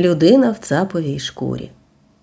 Людина в цаповій шкурі.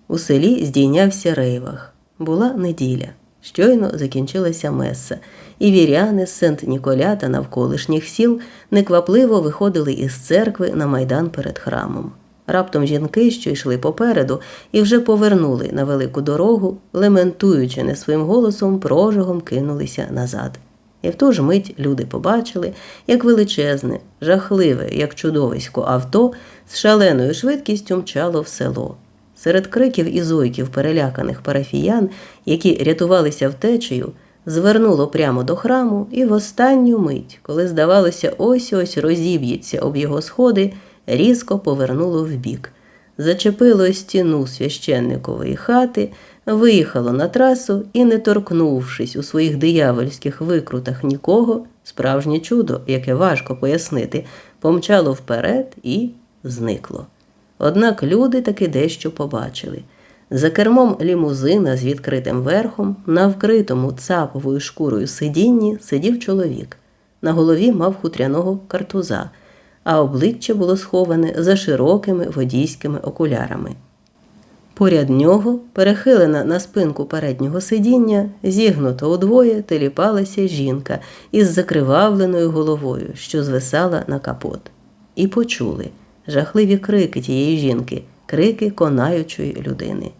У селі здійнявся рейвах. Була неділя. Щойно закінчилася меса, і віряни з Сент-Ніколя та навколишніх сіл неквапливо виходили із церкви на майдан перед храмом. Раптом жінки, що йшли попереду, і вже повернули на велику дорогу, лементуючи не своїм голосом, прожогом кинулися назад. І в ту ж мить люди побачили, як величезне, жахливе, як чудовисько авто з шаленою швидкістю мчало в село. Серед криків і зойків переляканих парафіян, які рятувалися втечею, звернуло прямо до храму, і в останню мить, коли, здавалося, ось ось розіб'ється об його сходи, різко повернуло вбік. Зачепило стіну священникової хати, виїхало на трасу і, не торкнувшись у своїх диявольських викрутах нікого, справжнє чудо, яке важко пояснити, помчало вперед і зникло. Однак люди таки дещо побачили. За кермом лімузина з відкритим верхом, на вкритому цаповою шкурою сидінні сидів чоловік. На голові мав хутряного картуза, а обличчя було сховане за широкими водійськими окулярами. Поряд нього, перехилена на спинку переднього сидіння, зігнуто удвоє теліпалася жінка із закривавленою головою, що звисала на капот. І почули жахливі крики тієї жінки, крики конаючої людини.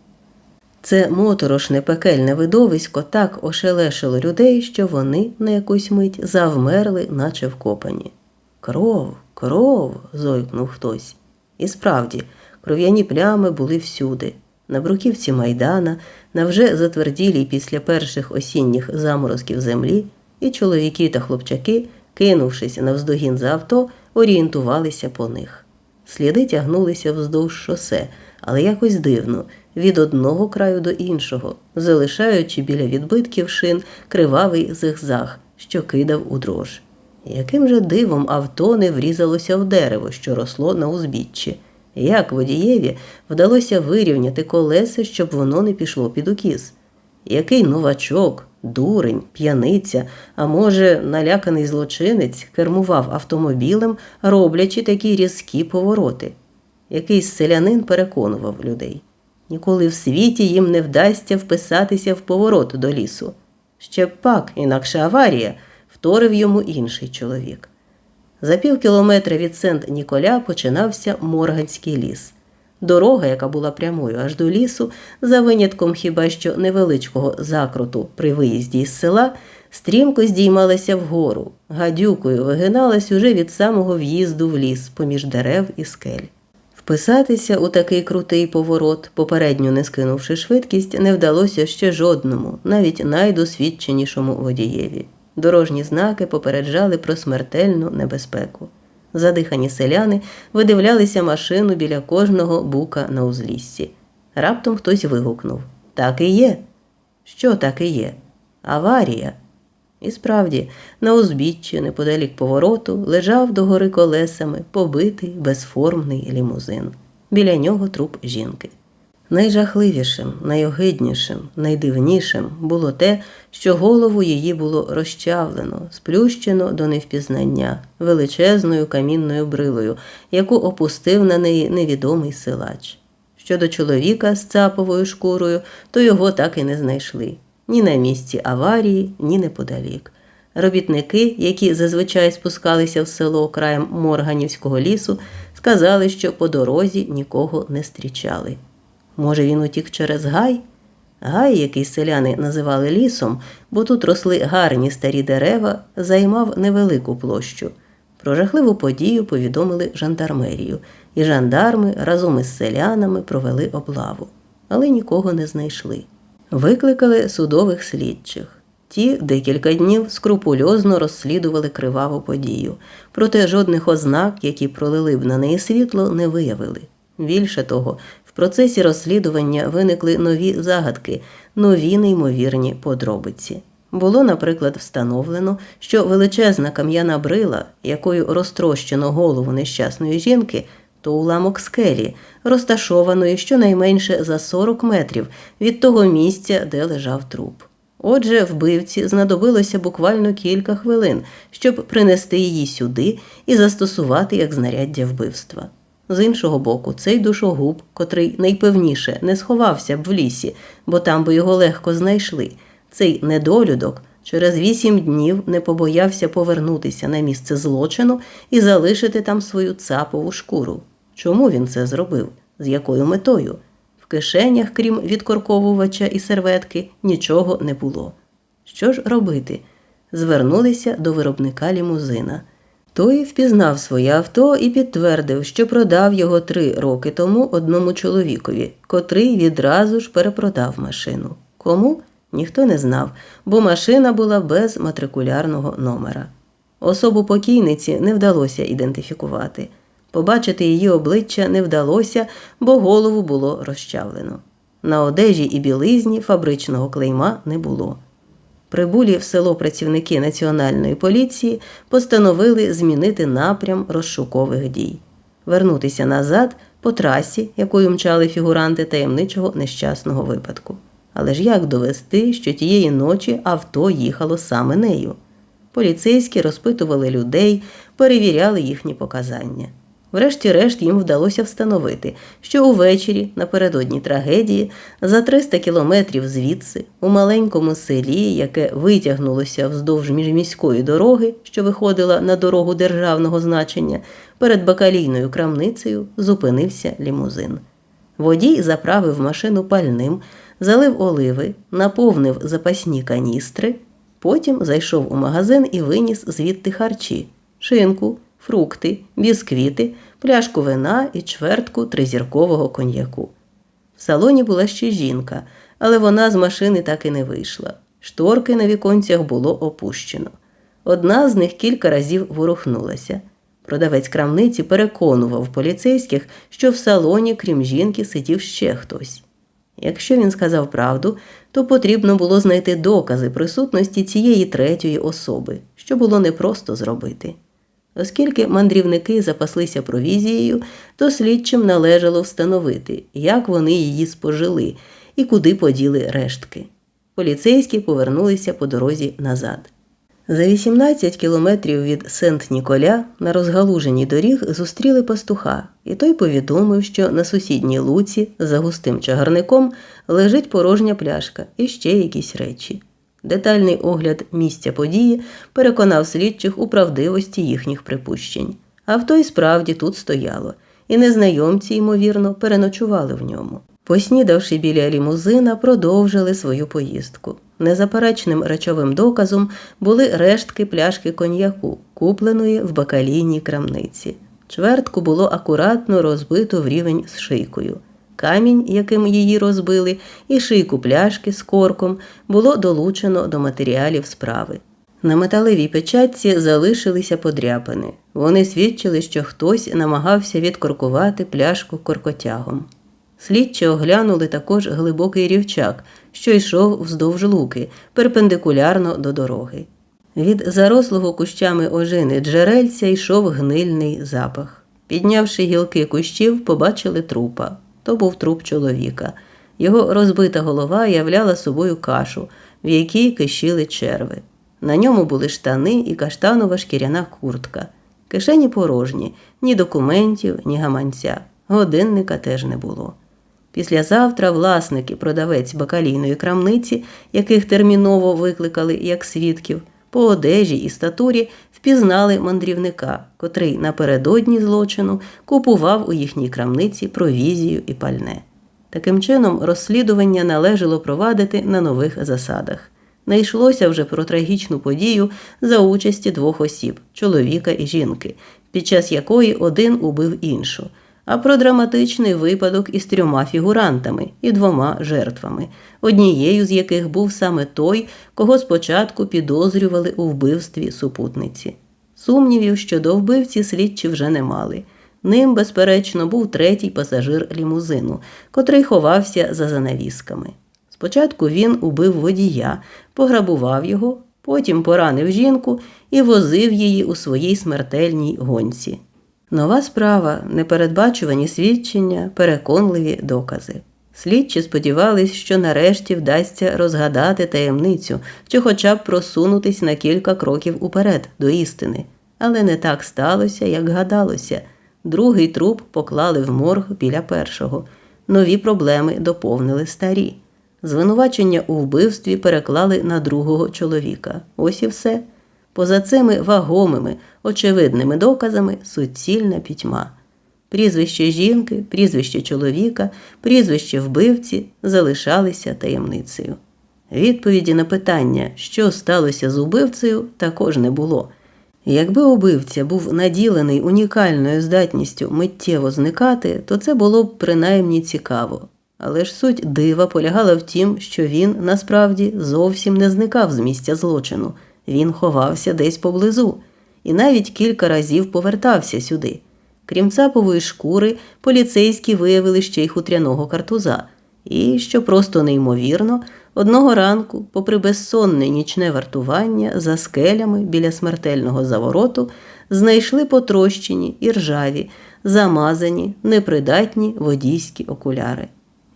Це моторошне пекельне видовисько так ошелешило людей, що вони на якусь мить завмерли, наче вкопані. Кров, кров. зойкнув хтось. І справді, кров'яні плями були всюди. На бруківці майдана, на вже затверділій після перших осінніх заморозків землі, і чоловіки та хлопчаки, кинувшись навздогін за авто, орієнтувалися по них. Сліди тягнулися вздовж шосе, але якось дивно, від одного краю до іншого, залишаючи біля відбитків шин кривавий зигзаг, що кидав у дрож. Яким же дивом авто не врізалося в дерево, що росло на узбіччі? Як водієві вдалося вирівняти колеса, щоб воно не пішло під укіс? Який новачок, дурень, п'яниця, а може, наляканий злочинець кермував автомобілем, роблячи такі різкі повороти? Якийсь селянин переконував людей. Ніколи в світі їм не вдасться вписатися в поворот до лісу. Ще пак, інакше аварія, вторив йому інший чоловік. За пів кілометра від Сент Ніколя починався Морганський ліс. Дорога, яка була прямою аж до лісу, за винятком хіба що невеличкого закруту при виїзді із села, стрімко здіймалася вгору, гадюкою вигиналась уже від самого в'їзду в ліс, поміж дерев і скель. Вписатися у такий крутий поворот, попередньо не скинувши швидкість, не вдалося ще жодному, навіть найдосвідченішому водієві. Дорожні знаки попереджали про смертельну небезпеку. Задихані селяни видивлялися машину біля кожного бука на узліссі. Раптом хтось вигукнув Так і є. Що так і є? Аварія. І справді, на узбіччі, неподалік повороту, лежав догори колесами побитий безформний лімузин. Біля нього труп жінки. Найжахливішим, найогиднішим, найдивнішим було те, що голову її було розчавлено, сплющено до невпізнання величезною камінною брилою, яку опустив на неї невідомий силач. Щодо чоловіка з цаповою шкурою, то його так і не знайшли ні на місці аварії, ні неподалік. Робітники, які зазвичай спускалися в село краєм Морганівського лісу, сказали, що по дорозі нікого не зустрічали. Може, він утік через гай? Гай, який селяни називали лісом, бо тут росли гарні старі дерева, займав невелику площу. Про жахливу подію повідомили жандармерію, і жандарми разом із селянами провели облаву, але нікого не знайшли. Викликали судових слідчих. Ті декілька днів скрупульозно розслідували криваву подію, проте жодних ознак, які пролили б на неї світло, не виявили. Більше того, в процесі розслідування виникли нові загадки, нові неймовірні подробиці. Було, наприклад, встановлено, що величезна кам'яна брила, якою розтрощено голову нещасної жінки, то уламок скелі, розташованої щонайменше за 40 метрів від того місця, де лежав труп. Отже, вбивці знадобилося буквально кілька хвилин, щоб принести її сюди і застосувати як знаряддя вбивства. З іншого боку, цей душогуб, котрий найпевніше не сховався б в лісі, бо там би його легко знайшли. Цей недолюдок через вісім днів не побоявся повернутися на місце злочину і залишити там свою цапову шкуру. Чому він це зробив? З якою метою? В кишенях, крім відкорковувача і серветки, нічого не було. Що ж робити? Звернулися до виробника лімузина. Той впізнав своє авто і підтвердив, що продав його три роки тому одному чоловікові, котрий відразу ж перепродав машину. Кому? Ніхто не знав, бо машина була без матрикулярного номера. Особу покійниці не вдалося ідентифікувати. Побачити її обличчя не вдалося, бо голову було розчавлено. На одежі і білизні фабричного клейма не було. Прибулі в село працівники національної поліції постановили змінити напрям розшукових дій, вернутися назад по трасі, якою мчали фігуранти таємничого нещасного випадку. Але ж як довести, що тієї ночі авто їхало саме нею? Поліцейські розпитували людей, перевіряли їхні показання. Врешті-решт їм вдалося встановити, що увечері, напередодні трагедії, за 300 кілометрів звідси, у маленькому селі, яке витягнулося вздовж міжміської дороги, що виходила на дорогу державного значення, перед бакалійною крамницею зупинився лімузин. Водій заправив машину пальним, залив оливи, наповнив запасні каністри, потім зайшов у магазин і виніс звідти харчі, шинку фрукти, бісквіти, пляшку вина і чвертку тризіркового коньяку. В салоні була ще жінка, але вона з машини так і не вийшла. Шторки на віконцях було опущено. Одна з них кілька разів ворухнулася. Продавець крамниці переконував поліцейських, що в салоні, крім жінки, сидів ще хтось. Якщо він сказав правду, то потрібно було знайти докази присутності цієї третьої особи, що було непросто зробити. Оскільки мандрівники запаслися провізією, то слідчим належало встановити, як вони її спожили і куди поділи рештки. Поліцейські повернулися по дорозі назад. За 18 кілометрів від Сент-Ніколя на розгалуженій доріг зустріли пастуха, і той повідомив, що на сусідній луці за густим чагарником лежить порожня пляшка і ще якісь речі. Детальний огляд місця події переконав слідчих у правдивості їхніх припущень. Авто й справді тут стояло, і незнайомці, ймовірно, переночували в ньому. Поснідавши біля лімузина, продовжили свою поїздку. Незаперечним речовим доказом були рештки пляшки коньяку, купленої в бакалійній крамниці. Чвертку було акуратно розбито в рівень з шийкою. Камінь, яким її розбили, і шийку пляшки з корком було долучено до матеріалів справи. На металевій печатці залишилися подряпини. Вони свідчили, що хтось намагався відкоркувати пляшку коркотягом. Слідчі оглянули також глибокий рівчак, що йшов вздовж луки, перпендикулярно до дороги. Від зарослого кущами ожини джерельця йшов гнильний запах. Піднявши гілки кущів, побачили трупа то був труп чоловіка. Його розбита голова являла собою кашу, в якій кишіли черви. На ньому були штани і каштанова шкіряна куртка. Кишені порожні, ні документів, ні гаманця. Годинника теж не було. Післязавтра власник і продавець бакалійної крамниці, яких терміново викликали як свідків, по одежі і статурі впізнали мандрівника, котрий напередодні злочину купував у їхній крамниці провізію і пальне. Таким чином, розслідування належало провадити на нових засадах. Не йшлося вже про трагічну подію за участі двох осіб чоловіка і жінки, під час якої один убив іншу а про драматичний випадок із трьома фігурантами і двома жертвами, однією з яких був саме той, кого спочатку підозрювали у вбивстві супутниці. Сумнівів щодо вбивці слідчі вже не мали. Ним, безперечно, був третій пасажир лімузину, котрий ховався за занавісками. Спочатку він убив водія, пограбував його, потім поранив жінку і возив її у своїй смертельній гонці. Нова справа, непередбачувані свідчення, переконливі докази. Слідчі сподівались, що нарешті вдасться розгадати таємницю чи хоча б просунутись на кілька кроків уперед до істини. Але не так сталося, як гадалося. Другий труп поклали в морг біля першого. Нові проблеми доповнили старі. Звинувачення у вбивстві переклали на другого чоловіка. Ось і все. Поза цими вагомими, очевидними доказами суцільна пітьма. Прізвище жінки, прізвище чоловіка, прізвище вбивці залишалися таємницею. Відповіді на питання, що сталося з убивцею, також не було. Якби убивця був наділений унікальною здатністю миттєво зникати, то це було б принаймні цікаво. Але ж суть дива полягала в тім, що він насправді зовсім не зникав з місця злочину, він ховався десь поблизу і навіть кілька разів повертався сюди. Крім цапової шкури, поліцейські виявили ще й хутряного картуза. І, що просто неймовірно, одного ранку, попри безсонне нічне вартування, за скелями біля смертельного завороту знайшли потрощені і ржаві, замазані, непридатні водійські окуляри.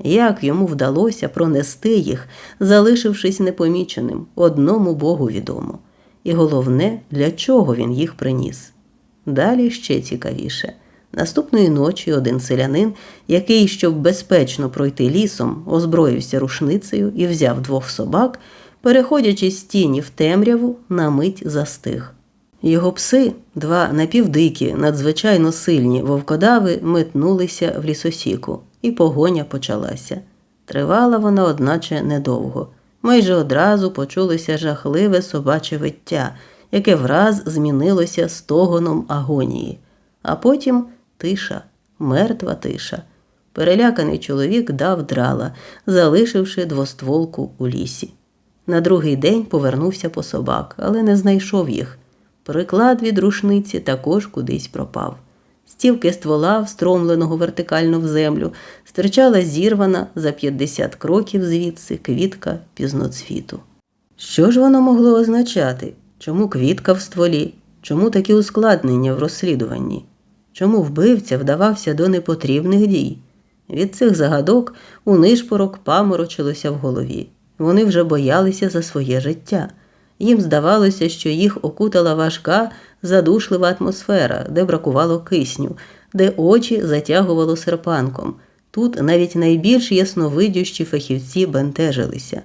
Як йому вдалося пронести їх, залишившись непоміченим, одному Богу відомо. І головне, для чого він їх приніс. Далі ще цікавіше. Наступної ночі один селянин, який, щоб безпечно пройти лісом, озброївся рушницею і взяв двох собак, переходячи з тіні в темряву, на мить застиг. Його пси, два напівдикі, надзвичайно сильні вовкодави, метнулися в лісосіку, і погоня почалася. Тривала вона, одначе, недовго. Майже одразу почулося жахливе собаче виття, яке враз змінилося стогоном агонії, а потім тиша, мертва тиша. Переляканий чоловік дав драла, залишивши двостволку у лісі. На другий день повернувся по собак, але не знайшов їх. Приклад від рушниці також кудись пропав. Стівки ствола, встромленого вертикально в землю, стирчала зірвана за 50 кроків звідси квітка пізноцвіту. Що ж воно могло означати? Чому квітка в стволі? Чому такі ускладнення в розслідуванні? Чому вбивця вдавався до непотрібних дій? Від цих загадок у нишпорок паморочилося в голові. Вони вже боялися за своє життя. Їм здавалося, що їх окутала важка, задушлива атмосфера, де бракувало кисню, де очі затягувало серпанком. Тут навіть найбільш ясновидющі фахівці бентежилися.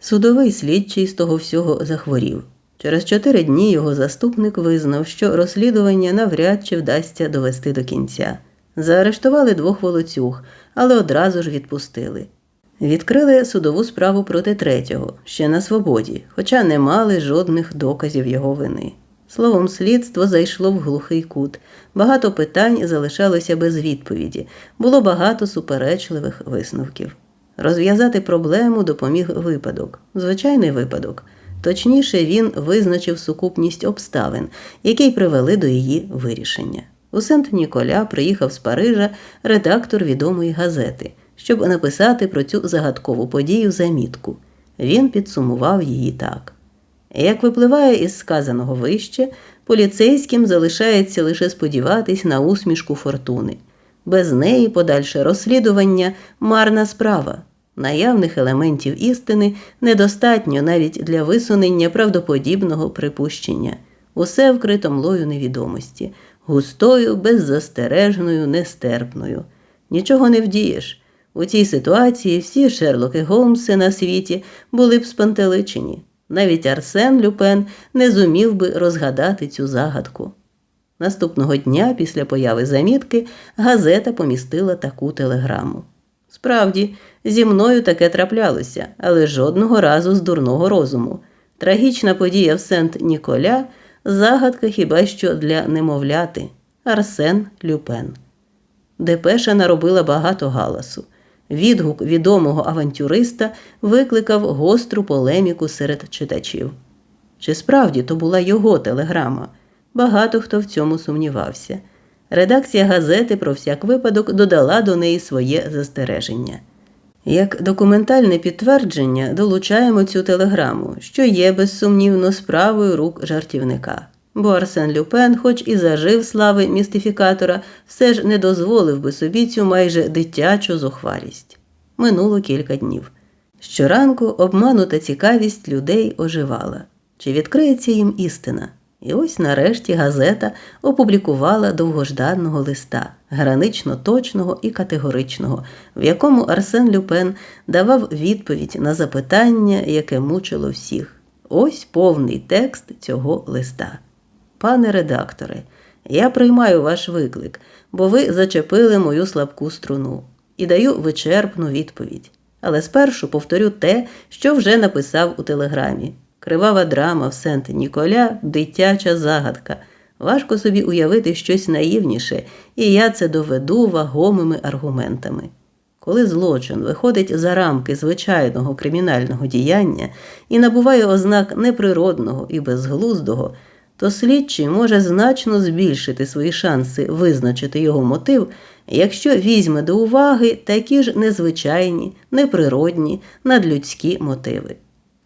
Судовий слідчий з того всього захворів. Через чотири дні його заступник визнав, що розслідування навряд чи вдасться довести до кінця. Заарештували двох волоцюг, але одразу ж відпустили. Відкрили судову справу проти третього, ще на свободі, хоча не мали жодних доказів його вини. Словом, слідство зайшло в глухий кут. Багато питань залишалося без відповіді, було багато суперечливих висновків. Розв'язати проблему допоміг випадок, звичайний випадок. Точніше, він визначив сукупність обставин, які привели до її вирішення. У Сент Ніколя приїхав з Парижа редактор відомої газети, щоб написати про цю загадкову подію замітку. Він підсумував її так. Як випливає із сказаного вище, поліцейським залишається лише сподіватись на усмішку фортуни. Без неї подальше розслідування марна справа. Наявних елементів істини недостатньо навіть для висунення правдоподібного припущення, усе вкрито млою невідомості, густою, беззастережною, нестерпною. Нічого не вдієш. У цій ситуації всі Шерлоки Голмси на світі були б спантеличені. Навіть Арсен Люпен не зумів би розгадати цю загадку. Наступного дня, після появи замітки, газета помістила таку телеграму. Справді, зі мною таке траплялося, але жодного разу з дурного розуму. Трагічна подія в Сент Ніколя загадка хіба що для немовляти Арсен Люпен. Депеша наробила багато галасу. Відгук відомого авантюриста викликав гостру полеміку серед читачів. Чи справді то була його телеграма? Багато хто в цьому сумнівався. Редакція газети про всяк випадок додала до неї своє застереження. Як документальне підтвердження долучаємо цю телеграму, що є безсумнівно справою рук жартівника. Бо Арсен Люпен, хоч і зажив слави містифікатора, все ж не дозволив би собі цю майже дитячу зухвалість. Минуло кілька днів. Щоранку обманута цікавість людей оживала. Чи відкриється їм істина? І ось нарешті газета опублікувала довгожданого листа, гранично точного і категоричного, в якому Арсен Люпен давав відповідь на запитання, яке мучило всіх. Ось повний текст цього листа. Пане редакторе, я приймаю ваш виклик, бо ви зачепили мою слабку струну і даю вичерпну відповідь. Але спершу повторю те, що вже написав у телеграмі. Кривава драма в Сент Ніколя дитяча загадка. Важко собі уявити щось наївніше, і я це доведу вагомими аргументами. Коли злочин виходить за рамки звичайного кримінального діяння і набуває ознак неприродного і безглуздого, то слідчий може значно збільшити свої шанси визначити його мотив, якщо візьме до уваги такі ж незвичайні, неприродні, надлюдські мотиви.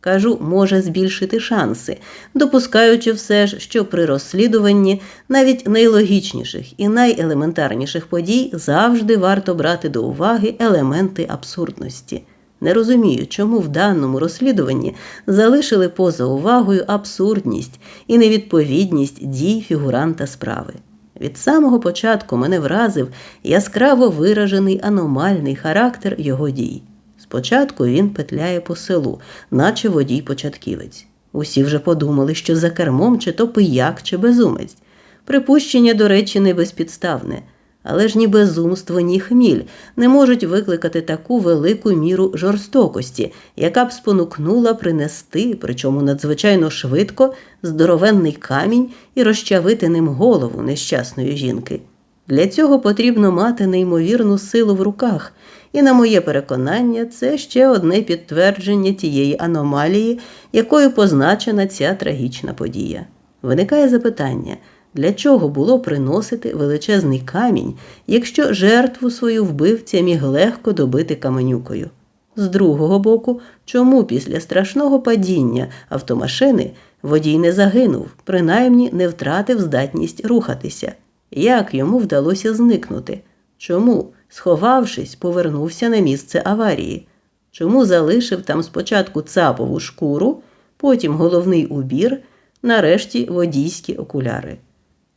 Кажу, може збільшити шанси, допускаючи все ж, що при розслідуванні навіть найлогічніших і найелементарніших подій завжди варто брати до уваги елементи абсурдності. Не розумію, чому в даному розслідуванні залишили поза увагою абсурдність і невідповідність дій фігуранта справи. Від самого початку мене вразив яскраво виражений аномальний характер його дій. Спочатку він петляє по селу, наче водій початківець. Усі вже подумали, що за кермом чи то пияк, чи безумець. Припущення, до речі, не безпідставне, але ж ні безумство, ні хміль не можуть викликати таку велику міру жорстокості, яка б спонукнула принести, причому надзвичайно швидко, здоровенний камінь і розчавити ним голову нещасної жінки. Для цього потрібно мати неймовірну силу в руках, і, на моє переконання, це ще одне підтвердження тієї аномалії, якою позначена ця трагічна подія. Виникає запитання, для чого було приносити величезний камінь, якщо жертву свою вбивця міг легко добити каменюкою? З другого боку, чому після страшного падіння автомашини водій не загинув, принаймні не втратив здатність рухатися? Як йому вдалося зникнути? Чому, сховавшись, повернувся на місце аварії? Чому залишив там спочатку цапову шкуру, потім головний убір, нарешті водійські окуляри?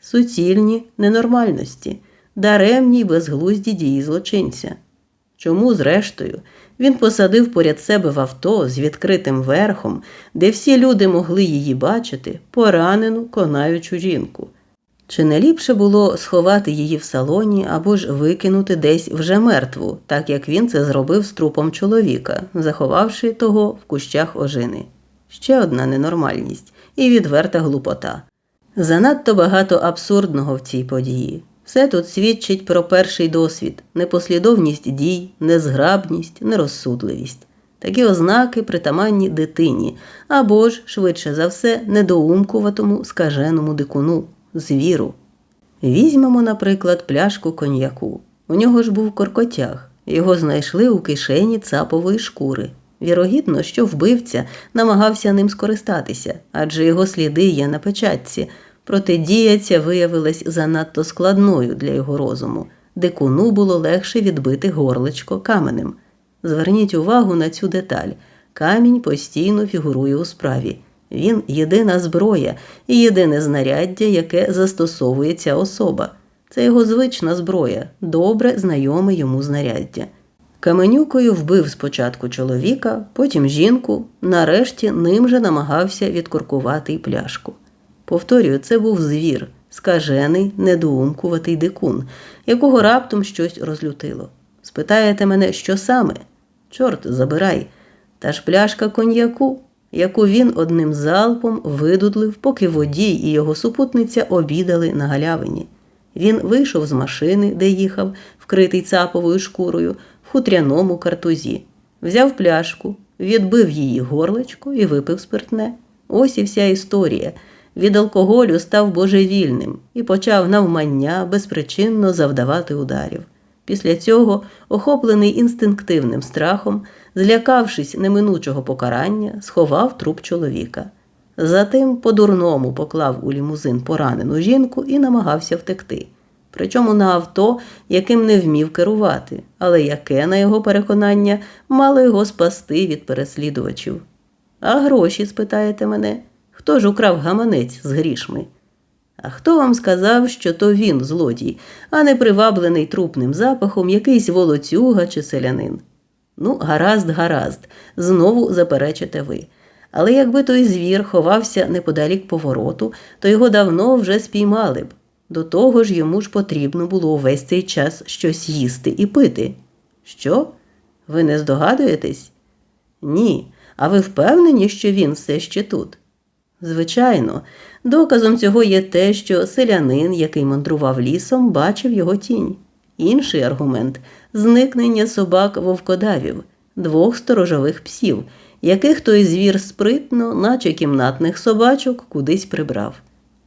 Суцільні ненормальності, даремні й безглузді дії злочинця. Чому, зрештою, він посадив поряд себе в авто з відкритим верхом, де всі люди могли її бачити, поранену конаючу жінку? Чи не ліпше було сховати її в салоні або ж викинути десь вже мертву, так як він це зробив з трупом чоловіка, заховавши того в кущах ожини? Ще одна ненормальність і відверта глупота. Занадто багато абсурдного в цій події. Все тут свідчить про перший досвід, непослідовність дій, незграбність, нерозсудливість. Такі ознаки притаманні дитині або ж, швидше за все, недоумкуватому скаженому дикуну звіру. Візьмемо, наприклад, пляшку коньяку. У нього ж був коркотяг, його знайшли у кишені цапової шкури. Вірогідно, що вбивця намагався ним скористатися, адже його сліди є на печатці, проте дія ця виявилась занадто складною для його розуму. Дикуну було легше відбити горличко каменем. Зверніть увагу на цю деталь. Камінь постійно фігурує у справі. Він єдина зброя і єдине знаряддя, яке застосовує ця особа. Це його звична зброя, добре знайоме йому знаряддя. Каменюкою вбив спочатку чоловіка, потім жінку, нарешті ним же намагався відкуркувати й пляшку. Повторюю, це був звір, скажений, недоумкуватий дикун, якого раптом щось розлютило. Спитаєте мене, що саме? Чорт, забирай. Та ж пляшка коньяку яку він одним залпом видудлив, поки водій і його супутниця обідали на галявині. Він вийшов з машини, де їхав, вкритий цаповою шкурою, хутряному картузі, взяв пляшку, відбив її горлечко і випив спиртне. Ось і вся історія. Від алкоголю став божевільним і почав навмання безпричинно завдавати ударів. Після цього, охоплений інстинктивним страхом, злякавшись неминучого покарання, сховав труп чоловіка. Затим по-дурному поклав у лімузин поранену жінку і намагався втекти. Причому на авто, яким не вмів керувати, але яке, на його переконання, мало його спасти від переслідувачів. А гроші, спитаєте мене, Хто ж украв гаманець з грішми? А хто вам сказав, що то він злодій, а не приваблений трупним запахом якийсь волоцюга чи селянин? Ну, гаразд, гаразд, знову заперечите ви. Але якби той звір ховався неподалік повороту, то його давно вже спіймали б. До того ж йому ж потрібно було увесь цей час щось їсти і пити. Що? Ви не здогадуєтесь? Ні. А ви впевнені, що він все ще тут? Звичайно, доказом цього є те, що селянин, який мандрував лісом, бачив його тінь. Інший аргумент зникнення собак вовкодавів, двох сторожових псів, яких той звір спритно, наче кімнатних собачок, кудись прибрав.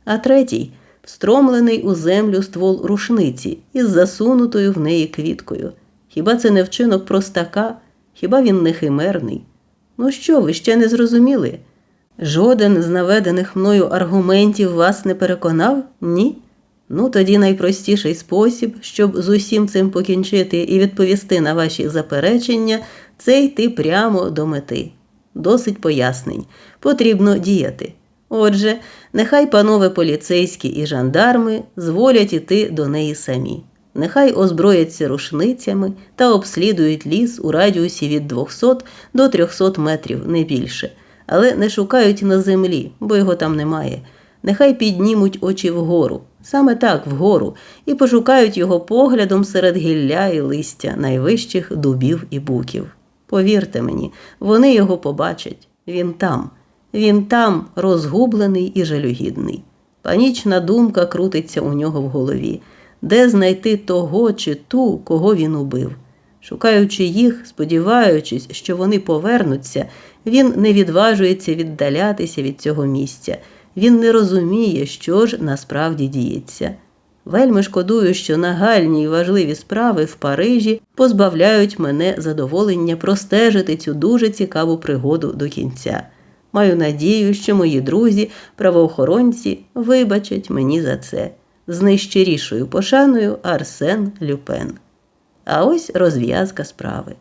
А третій встромлений у землю ствол рушниці із засунутою в неї квіткою. Хіба це не вчинок простака? Хіба він не химерний? Ну що, ви ще не зрозуміли? Жоден з наведених мною аргументів вас не переконав? Ні? Ну, тоді найпростіший спосіб, щоб з усім цим покінчити і відповісти на ваші заперечення, це йти прямо до мети. Досить пояснень. Потрібно діяти. Отже, нехай панове поліцейські і жандарми зволять іти до неї самі. Нехай озброяться рушницями та обслідують ліс у радіусі від 200 до 300 метрів, не більше, але не шукають на землі, бо його там немає. Нехай піднімуть очі вгору, саме так вгору, і пошукають його поглядом серед гілля і листя найвищих дубів і буків. Повірте мені, вони його побачать. Він там, він там розгублений і жалюгідний. Панічна думка крутиться у нього в голові де знайти того чи ту, кого він убив. Шукаючи їх, сподіваючись, що вони повернуться, він не відважується віддалятися від цього місця. Він не розуміє, що ж насправді діється. Вельми шкодую, що нагальні й важливі справи в Парижі позбавляють мене задоволення простежити цю дуже цікаву пригоду до кінця. Маю надію, що мої друзі, правоохоронці, вибачать мені за це з найщирішою пошаною Арсен Люпен. А ось розв'язка справи.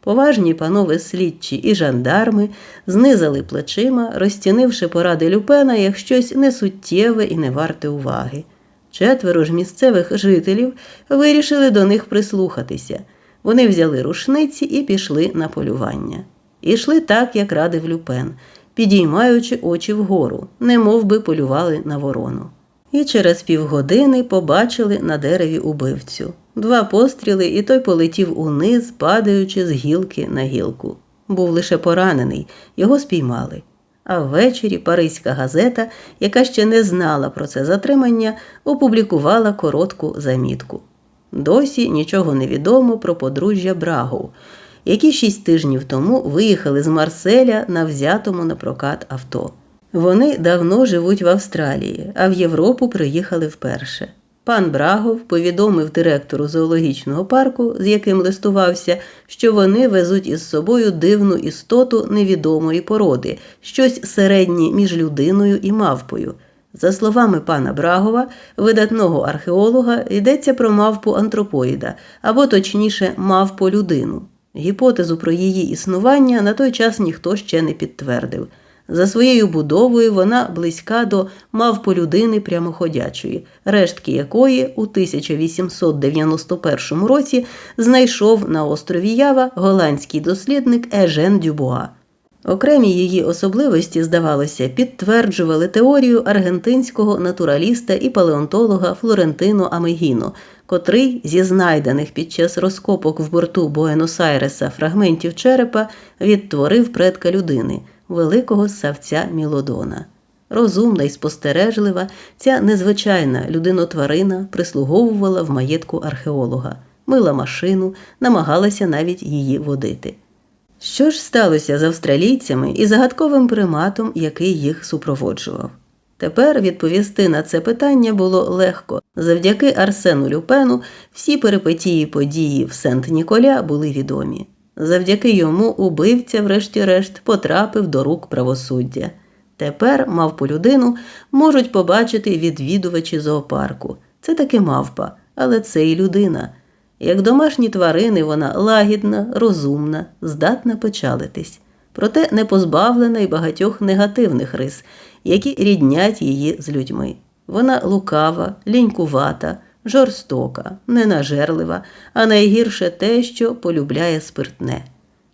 Поважні панове слідчі і жандарми знизали плечима, розцінивши поради Люпена як щось несуттєве і не варте уваги. Четверо ж місцевих жителів вирішили до них прислухатися. Вони взяли рушниці і пішли на полювання. Ішли так, як радив Люпен, підіймаючи очі вгору, немов би полювали на ворону і через півгодини побачили на дереві убивцю. Два постріли, і той полетів униз, падаючи з гілки на гілку. Був лише поранений, його спіймали. А ввечері Паризька газета, яка ще не знала про це затримання, опублікувала коротку замітку. Досі нічого не відомо про подружжя Брагов, які шість тижнів тому виїхали з Марселя на взятому на прокат авто. Вони давно живуть в Австралії, а в Європу приїхали вперше. Пан Брагов повідомив директору зоологічного парку, з яким листувався, що вони везуть із собою дивну істоту невідомої породи, щось середнє між людиною і мавпою. За словами пана Брагова, видатного археолога, йдеться про мавпу антропоїда, або точніше, мавпу людину. Гіпотезу про її існування на той час ніхто ще не підтвердив. За своєю будовою вона близька до мавполюдини прямоходячої, рештки якої у 1891 році знайшов на острові Ява голландський дослідник Ежен Дюбуа. Окремі її особливості, здавалося, підтверджували теорію аргентинського натураліста і палеонтолога Флорентино Амегіно, котрий зі знайдених під час розкопок в борту Буенос-Айреса фрагментів черепа відтворив предка людини великого савця Мілодона. Розумна і спостережлива, ця незвичайна людинотварина прислуговувала в маєтку археолога, мила машину, намагалася навіть її водити. Що ж сталося з австралійцями і загадковим приматом, який їх супроводжував? Тепер відповісти на це питання було легко. Завдяки Арсену Люпену всі перипетії події в Сент-Ніколя були відомі. Завдяки йому убивця, врешті-решт, потрапив до рук правосуддя. Тепер мавпу людину можуть побачити відвідувачі зоопарку. Це таки мавпа, але це і людина. Як домашні тварини, вона лагідна, розумна, здатна печалитись, проте не позбавлена й багатьох негативних рис, які ріднять її з людьми. Вона лукава, лінькувата, жорстока, ненажерлива, а найгірше те, що полюбляє спиртне.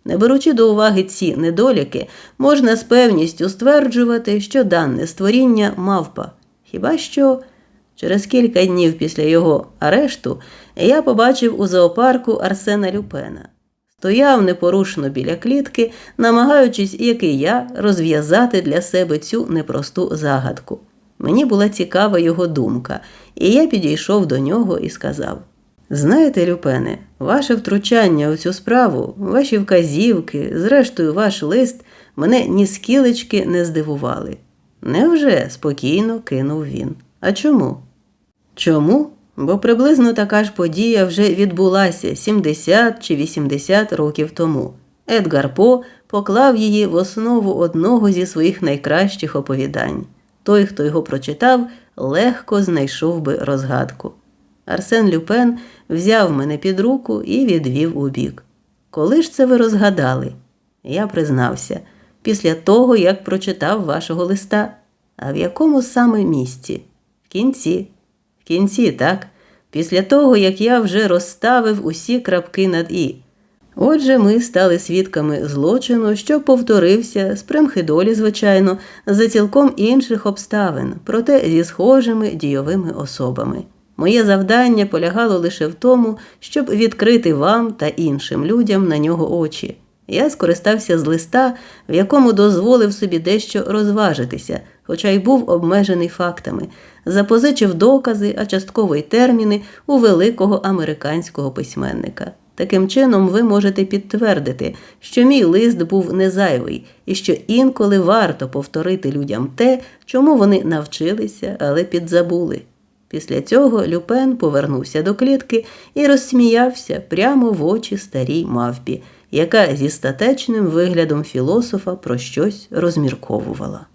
Не беручи до уваги ці недоліки, можна з певністю стверджувати, що дане створіння мавпа. Хіба що через кілька днів після його арешту я побачив у зоопарку Арсена Люпена. Стояв непорушно біля клітки, намагаючись, як і я, розв'язати для себе цю непросту загадку. Мені була цікава його думка, і я підійшов до нього і сказав: Знаєте, Люпене, ваше втручання у цю справу, ваші вказівки, зрештою, ваш лист мене ні скілечки не здивували. Невже? спокійно кинув він. А чому? Чому? Бо приблизно така ж подія вже відбулася 70 чи 80 років тому. Едгар По поклав її в основу одного зі своїх найкращих оповідань. Той, хто його прочитав, легко знайшов би розгадку. Арсен Люпен взяв мене під руку і відвів у бік. Коли ж це ви розгадали? Я признався, після того, як прочитав вашого листа. А в якому саме місці? В кінці. В кінці, так, після того, як я вже розставив усі крапки над І. Отже, ми стали свідками злочину, що повторився з примхидолі, звичайно, за цілком інших обставин, проте зі схожими дійовими особами. Моє завдання полягало лише в тому, щоб відкрити вам та іншим людям на нього очі. Я скористався з листа, в якому дозволив собі дещо розважитися, хоча й був обмежений фактами, запозичив докази, а частково й терміни у великого американського письменника. Таким чином, ви можете підтвердити, що мій лист був не зайвий і що інколи варто повторити людям те, чому вони навчилися, але підзабули. Після цього Люпен повернувся до клітки і розсміявся прямо в очі старій мавпі, яка зі статечним виглядом філософа про щось розмірковувала.